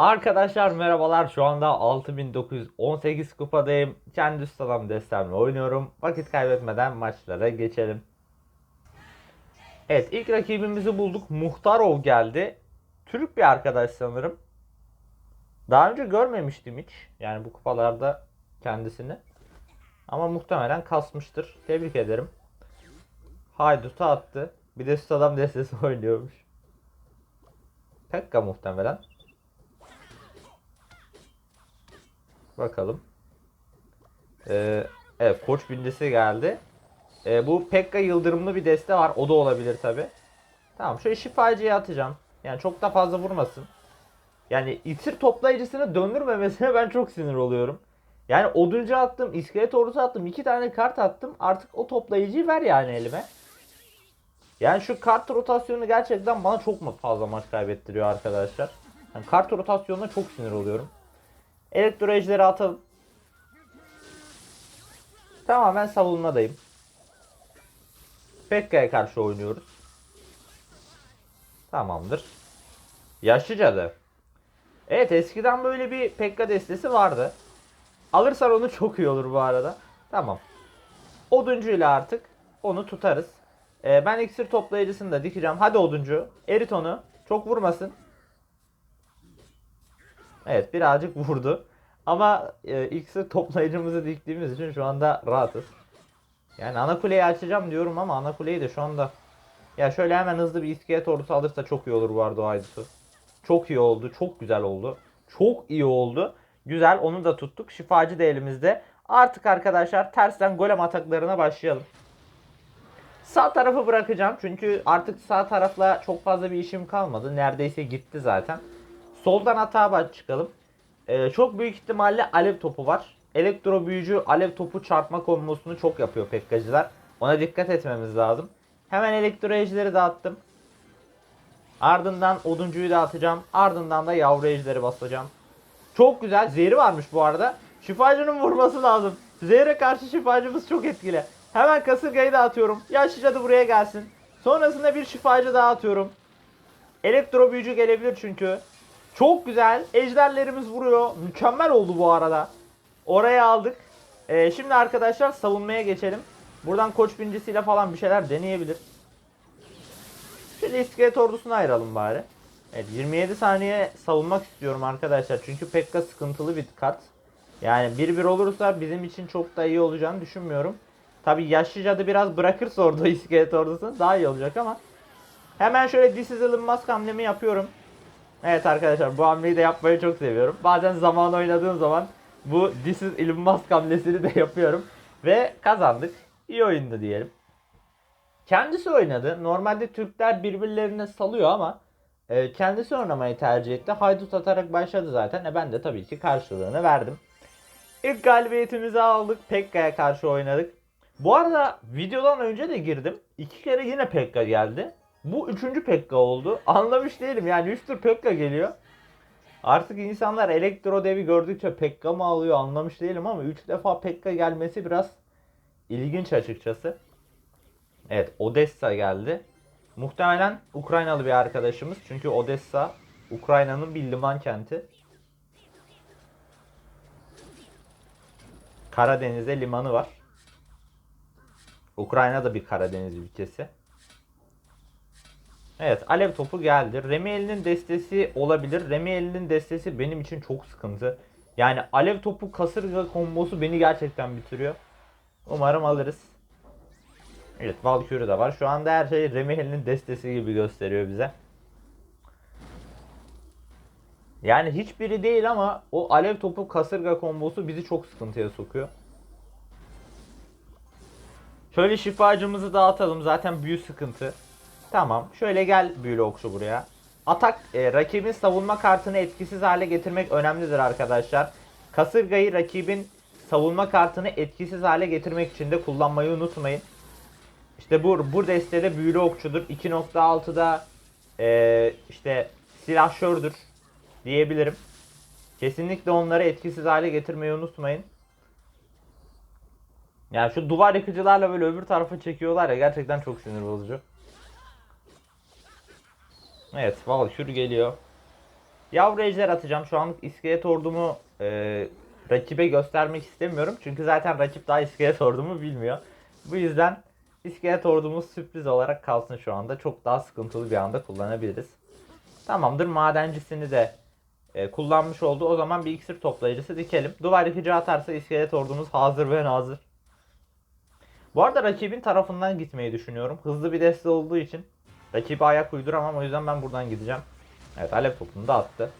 Arkadaşlar merhabalar. Şu anda 6918 kupadayım. Kendi ustalım destemle oynuyorum. Vakit kaybetmeden maçlara geçelim. Evet ilk rakibimizi bulduk. Muhtarov geldi. Türk bir arkadaş sanırım. Daha önce görmemiştim hiç. Yani bu kupalarda kendisini. Ama muhtemelen kasmıştır. Tebrik ederim. Haydut'u attı. Bir de Stadam destesi oynuyormuş. Pekka muhtemelen. Bakalım. Ee, evet koç bindisi geldi. Ee, bu Pekka yıldırımlı bir deste var. O da olabilir tabi. Tamam şöyle şifacıya atacağım. Yani çok da fazla vurmasın. Yani iksir toplayıcısını döndürmemesine ben çok sinir oluyorum. Yani oduncu attım, iskelet ordusu attım, iki tane kart attım. Artık o toplayıcıyı ver yani elime. Yani şu kart rotasyonu gerçekten bana çok mu fazla maç kaybettiriyor arkadaşlar. Yani kart rotasyonuna çok sinir oluyorum. Elektro ejderi atalım. Tamamen savunmadayım. Pekka'ya karşı oynuyoruz. Tamamdır. Yaşlı cadı. Evet eskiden böyle bir Pekka destesi vardı. Alırsan onu çok iyi olur bu arada. Tamam. Oduncuyla artık onu tutarız. Ee, ben iksir toplayıcısını da dikeceğim. Hadi oduncu. Erit onu. Çok vurmasın. Evet birazcık vurdu. Ama e, iksir toplayıcımızı diktiğimiz için şu anda rahatız. Yani ana kuleyi açacağım diyorum ama ana kuleyi de şu anda ya şöyle hemen hızlı bir iskelet ordusu alırsa çok iyi olur bu arada o Haydut'u. Çok iyi oldu. Çok güzel oldu. Çok iyi oldu. Güzel onu da tuttuk. Şifacı da elimizde. Artık arkadaşlar tersten golem ataklarına başlayalım. Sağ tarafı bırakacağım. Çünkü artık sağ tarafla çok fazla bir işim kalmadı. Neredeyse gitti zaten. Soldan atağa baş çıkalım. Ee, çok büyük ihtimalle alev topu var. Elektro büyücü alev topu çarpma kombosunu çok yapıyor pekkacılar. Ona dikkat etmemiz lazım. Hemen elektro ejderi dağıttım. Ardından oduncuyu dağıtacağım. Ardından da yavru ejderi basacağım. Çok güzel. Zehri varmış bu arada. Şifacının vurması lazım. Zehre karşı şifacımız çok etkili. Hemen kasırgayı dağıtıyorum. Yaşlı cadı buraya gelsin. Sonrasında bir şifacı daha atıyorum. Elektro büyücü gelebilir çünkü. Çok güzel. Ejderlerimiz vuruyor. Mükemmel oldu bu arada. Oraya aldık. Ee, şimdi arkadaşlar savunmaya geçelim. Buradan koç bincisiyle falan bir şeyler deneyebilir. Şöyle iskelet ordusunu ayıralım bari. Evet 27 saniye savunmak istiyorum arkadaşlar. Çünkü Pekka sıkıntılı bir kart. Yani 1-1 olursa bizim için çok da iyi olacağını düşünmüyorum. Tabi yaşlı cadı biraz bırakırsa orada iskelet ordusunu daha iyi olacak ama. Hemen şöyle Elon Musk hamlemi yapıyorum. Evet arkadaşlar bu hamleyi de yapmayı çok seviyorum. Bazen zaman oynadığım zaman bu This is Elon Musk hamlesini de yapıyorum. Ve kazandık. İyi oyundu diyelim. Kendisi oynadı. Normalde Türkler birbirlerine salıyor ama e, kendisi oynamayı tercih etti. Haydut atarak başladı zaten. E, ben de tabii ki karşılığını verdim. İlk galibiyetimizi aldık. Pekka'ya karşı oynadık. Bu arada videodan önce de girdim. İki kere yine Pekka geldi. Bu üçüncü Pekka oldu. Anlamış değilim yani üç tür Pekka geliyor. Artık insanlar elektro devi gördükçe Pekka mı alıyor anlamış değilim ama 3 defa Pekka gelmesi biraz ilginç açıkçası. Evet Odessa geldi. Muhtemelen Ukraynalı bir arkadaşımız. Çünkü Odessa Ukrayna'nın bir liman kenti. Karadeniz'e limanı var. Ukrayna da bir Karadeniz ülkesi. Evet alev topu geldi. Remiel'in destesi olabilir. Remiel'in destesi benim için çok sıkıntı. Yani alev topu kasırga kombosu beni gerçekten bitiriyor. Umarım alırız. Evet Valkyrie de var. Şu anda her şey Remiel'in destesi gibi gösteriyor bize. Yani hiçbiri değil ama o alev topu kasırga kombosu bizi çok sıkıntıya sokuyor. Şöyle şifacımızı dağıtalım. Zaten büyü sıkıntı. Tamam. Şöyle gel büyülü okçu buraya. Atak e, rakibin savunma kartını etkisiz hale getirmek önemlidir arkadaşlar. Kasırgayı rakibin savunma kartını etkisiz hale getirmek için de kullanmayı unutmayın. İşte bu bu destede büyülü okçudur. 2.6'da e, işte silahşördür diyebilirim. Kesinlikle onları etkisiz hale getirmeyi unutmayın. Yani şu duvar yıkıcılarla böyle öbür tarafa çekiyorlar ya gerçekten çok sinir bozucu. Evet Valkür geliyor. Yavru ejder atacağım. Şu anlık iskelet ordumu e, rakibe göstermek istemiyorum. Çünkü zaten rakip daha iskelet ordumu bilmiyor. Bu yüzden iskelet ordumuz sürpriz olarak kalsın şu anda. Çok daha sıkıntılı bir anda kullanabiliriz. Tamamdır. Madencisini de e, kullanmış oldu. O zaman bir iksir toplayıcısı dikelim. Duvar yıkıcı atarsa iskelet ordumuz hazır ve nazır. Bu arada rakibin tarafından gitmeyi düşünüyorum. Hızlı bir deste olduğu için rakibe ayak uyduramam. O yüzden ben buradan gideceğim. Evet alev topunu da attı.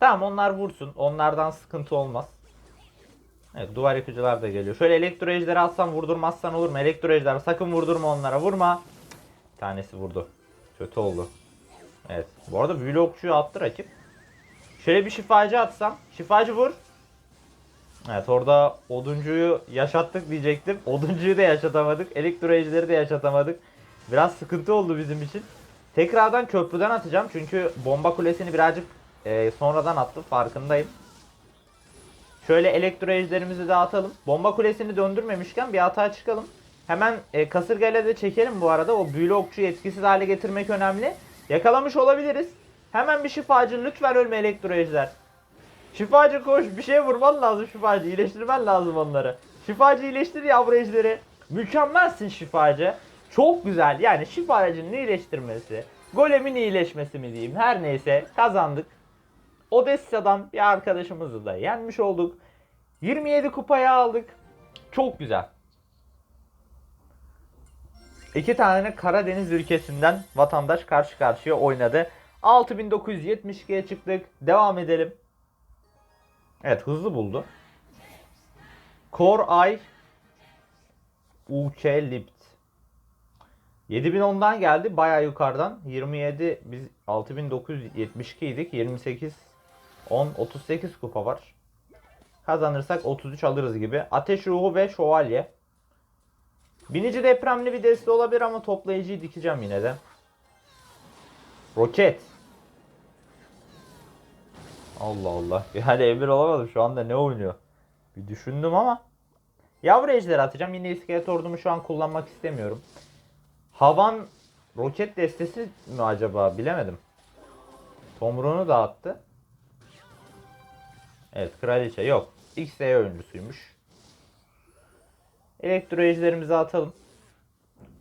Tamam onlar vursun. Onlardan sıkıntı olmaz. Evet duvar yıkıcılar da geliyor. Şöyle elektro ejderi atsam vurdurmazsan olur mu? Elektro ejder sakın vurdurma onlara vurma. Tanesi vurdu. Kötü oldu. Evet. Bu arada büyülü okçuyu attı rakip. Şöyle bir şifacı atsam. Şifacı vur. Evet orada oduncuyu yaşattık diyecektim. Oduncuyu da yaşatamadık. Elektro ejderi de yaşatamadık. Biraz sıkıntı oldu bizim için. Tekrardan köprüden atacağım. Çünkü bomba kulesini birazcık e, sonradan attım. Farkındayım. Şöyle elektro ejderimizi de atalım. Bomba kulesini döndürmemişken bir hata çıkalım. Hemen e, kasırgayla da çekelim bu arada. O büyülü okçuyu etkisiz hale getirmek önemli. Yakalamış olabiliriz. Hemen bir şifacı lütfen ölme elektro ejder. Şifacı koş bir şey vurman lazım şifacı. iyileştirmen lazım onları. Şifacı iyileştir yavru ejderi. Mükemmelsin şifacı. Çok güzel yani şifacının iyileştirmesi. Golemin iyileşmesi mi diyeyim her neyse kazandık. Odessa'dan bir arkadaşımızı da yenmiş olduk. 27 kupaya aldık. Çok güzel. İki tane Karadeniz ülkesinden vatandaş karşı karşıya oynadı. 6972'ye çıktık. Devam edelim. Evet hızlı buldu. Core Ay UC Lipt. 7010'dan geldi baya yukarıdan. 27 biz 6972 idik. 28 10 38 kupa var. Kazanırsak 33 alırız gibi. Ateş ruhu ve şövalye. Binici depremli bir deste olabilir ama toplayıcıyı dikeceğim yine de. Roket. Allah Allah. Yani emir olamadım şu anda ne oynuyor? Bir düşündüm ama. Yavru ejderi atacağım. Yine iskelet ordumu şu an kullanmak istemiyorum. Havan roket destesi mi acaba bilemedim. Tomruğunu da attı. Evet kraliçe yok. XE oyuncusuymuş. Elektro ejderimizi atalım.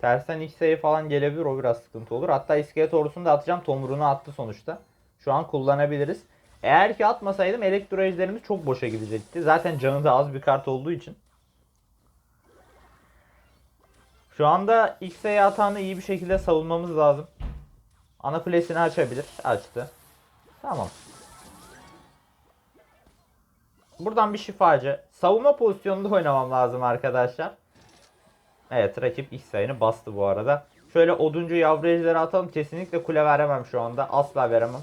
Tersten XE falan gelebilir o biraz sıkıntı olur. Hatta iskelet ordusunu da atacağım. Tomruğunu attı sonuçta. Şu an kullanabiliriz. Eğer ki atmasaydım elektro çok boşa gidecekti. Zaten canı da az bir kart olduğu için. Şu anda XE atağını iyi bir şekilde savunmamız lazım. Ana kulesini açabilir. Açtı. Tamam. Buradan bir şifacı. Savunma pozisyonunda oynamam lazım arkadaşlar. Evet rakip ilk sayını bastı bu arada. Şöyle oduncu yavru ejderi atalım. Kesinlikle kule veremem şu anda. Asla veremem.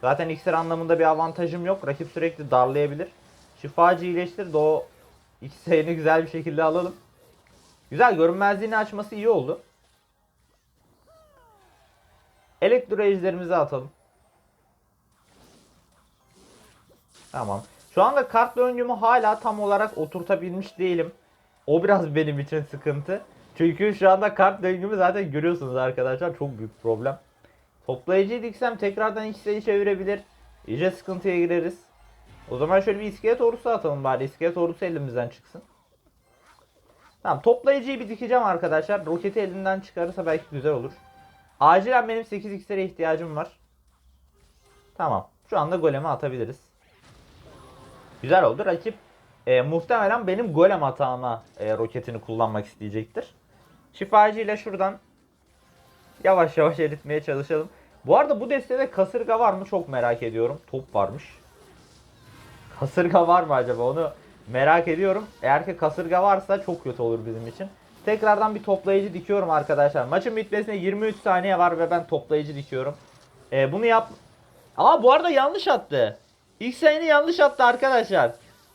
Zaten iksir anlamında bir avantajım yok. Rakip sürekli darlayabilir. Şifacı iyileştir de o iki sayını güzel bir şekilde alalım. Güzel görünmezliğini açması iyi oldu. Elektro ejderimizi atalım. Tamam. Şu anda kart döngümü hala tam olarak oturtabilmiş değilim. O biraz benim için sıkıntı. Çünkü şu anda kart döngümü zaten görüyorsunuz arkadaşlar. Çok büyük problem. Toplayıcıyı diksem tekrardan X'e çevirebilir. İyice sıkıntıya gireriz. O zaman şöyle bir iskelet ordusu atalım bari. İskelet ordusu elimizden çıksın. Tamam toplayıcıyı bir dikeceğim arkadaşlar. Roketi elinden çıkarırsa belki güzel olur. Acilen benim 8 x'lere ihtiyacım var. Tamam. Şu anda golemi atabiliriz. Güzel oldu. Rakip e, muhtemelen benim golem atağıma e, roketini kullanmak isteyecektir. Şifacı ile şuradan yavaş yavaş eritmeye çalışalım. Bu arada bu destede kasırga var mı çok merak ediyorum. Top varmış. Kasırga var mı acaba onu merak ediyorum. Eğer ki kasırga varsa çok kötü olur bizim için. Tekrardan bir toplayıcı dikiyorum arkadaşlar. Maçın bitmesine 23 saniye var ve ben toplayıcı dikiyorum. Ee, bunu yap... Aa bu arada yanlış attı. İlk sayını yanlış attı arkadaşlar.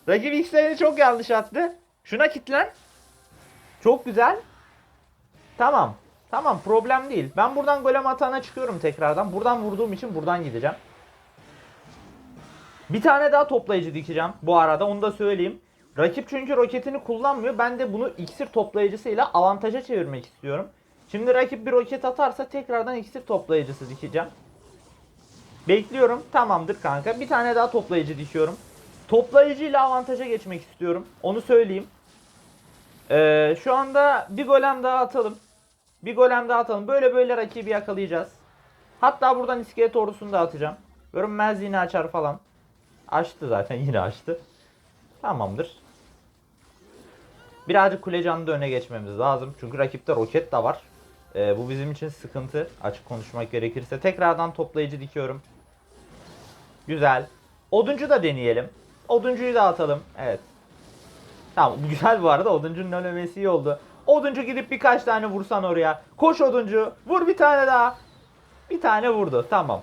Rakip ilk sayını çok yanlış attı. Şuna kitlen. Çok güzel. Tamam. Tamam problem değil. Ben buradan golem atağına çıkıyorum tekrardan. Buradan vurduğum için buradan gideceğim. Bir tane daha toplayıcı dikeceğim bu arada onu da söyleyeyim. Rakip çünkü roketini kullanmıyor. Ben de bunu iksir toplayıcısıyla avantaja çevirmek istiyorum. Şimdi rakip bir roket atarsa tekrardan iksir toplayıcısı dikeceğim. Bekliyorum. Tamamdır kanka. Bir tane daha toplayıcı dikiyorum. Toplayıcıyla avantaja geçmek istiyorum. Onu söyleyeyim. Ee, şu anda bir golem daha atalım. Bir golem daha atalım. Böyle böyle rakibi yakalayacağız. Hatta buradan iskelet ordusunu da atacağım. Görünmez yine açar falan. Açtı zaten yine açtı. Tamamdır. Birazcık kule canlı da öne geçmemiz lazım. Çünkü rakipte roket de var. Ee, bu bizim için sıkıntı. Açık konuşmak gerekirse. Tekrardan toplayıcı dikiyorum. Güzel. Oduncu da deneyelim. Oduncuyu da atalım. Evet. Tamam bu güzel bu arada. Oduncunun ölmemesi iyi oldu. Oduncu gidip birkaç tane vursan oraya. Koş oduncu. Vur bir tane daha. Bir tane vurdu. Tamam.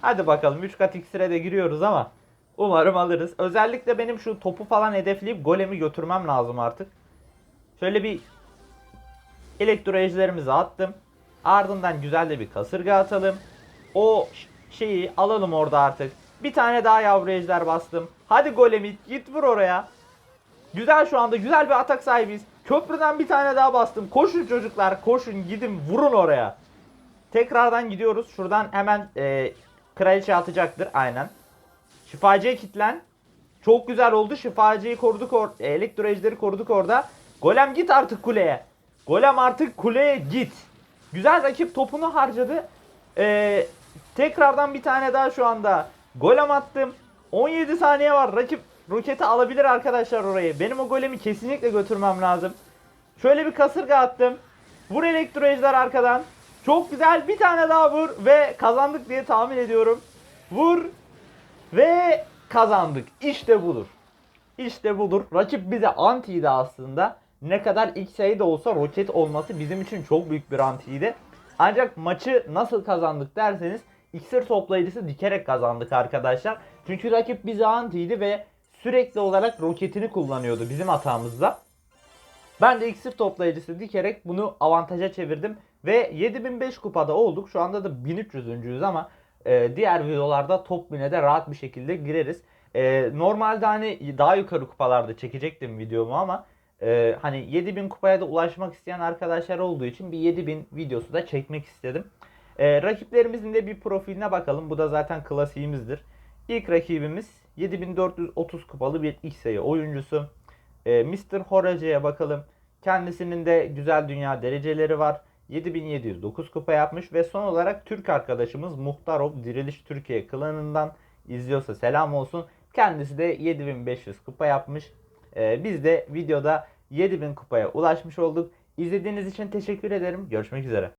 Hadi bakalım 3 kat iksire de giriyoruz ama umarım alırız. Özellikle benim şu topu falan hedefleyip golemi götürmem lazım artık. Şöyle bir elektroejlerimizi attım. Ardından güzel de bir kasırga atalım. O şeyi alalım orada artık. Bir tane daha yavru ejder bastım. Hadi golemi git vur oraya. Güzel şu anda güzel bir atak sahibiyiz. Köprüden bir tane daha bastım. Koşun çocuklar koşun gidin vurun oraya. Tekrardan gidiyoruz. Şuradan hemen e, kraliçe atacaktır aynen. Şifacıya kitlen. Çok güzel oldu. Şifacıyı koruduk orada. Elektro ejderi koruduk orada. Golem git artık kuleye. Golem artık kuleye git. Güzel rakip topunu harcadı. Ee, tekrardan bir tane daha şu anda. Golem attım. 17 saniye var. Rakip roketi alabilir arkadaşlar orayı. Benim o golemi kesinlikle götürmem lazım. Şöyle bir kasırga attım. Vur elektro ejder arkadan. Çok güzel bir tane daha vur ve kazandık diye tahmin ediyorum. Vur ve kazandık. İşte budur. İşte budur. Rakip bize antiydi aslında. Ne kadar ilk sayı da olsa roket olması bizim için çok büyük bir antiydi. Ancak maçı nasıl kazandık derseniz iksir toplayıcısı dikerek kazandık arkadaşlar. Çünkü rakip bize antiydi ve sürekli olarak roketini kullanıyordu bizim hatamızda. Ben de iksir toplayıcısı dikerek bunu avantaja çevirdim. Ve 7005 kupada olduk. Şu anda da 1300'üncüyüz ama e, diğer videolarda top 1000'e de rahat bir şekilde gireriz. E, normalde hani daha yukarı kupalarda çekecektim videomu ama e, hani 7000 kupaya da ulaşmak isteyen arkadaşlar olduğu için bir 7000 videosu da çekmek istedim. E, rakiplerimizin de bir profiline bakalım. Bu da zaten klasiğimizdir. İlk rakibimiz 7430 kupalı bir X sayı oyuncusu. E, Mr. Horacı'ya bakalım. Kendisinin de güzel dünya dereceleri var. 7709 kupa yapmış ve son olarak Türk arkadaşımız Muhtarov Diriliş Türkiye klanından izliyorsa selam olsun. Kendisi de 7500 kupa yapmış. Ee, biz de videoda 7000 kupaya ulaşmış olduk. İzlediğiniz için teşekkür ederim. Görüşmek üzere.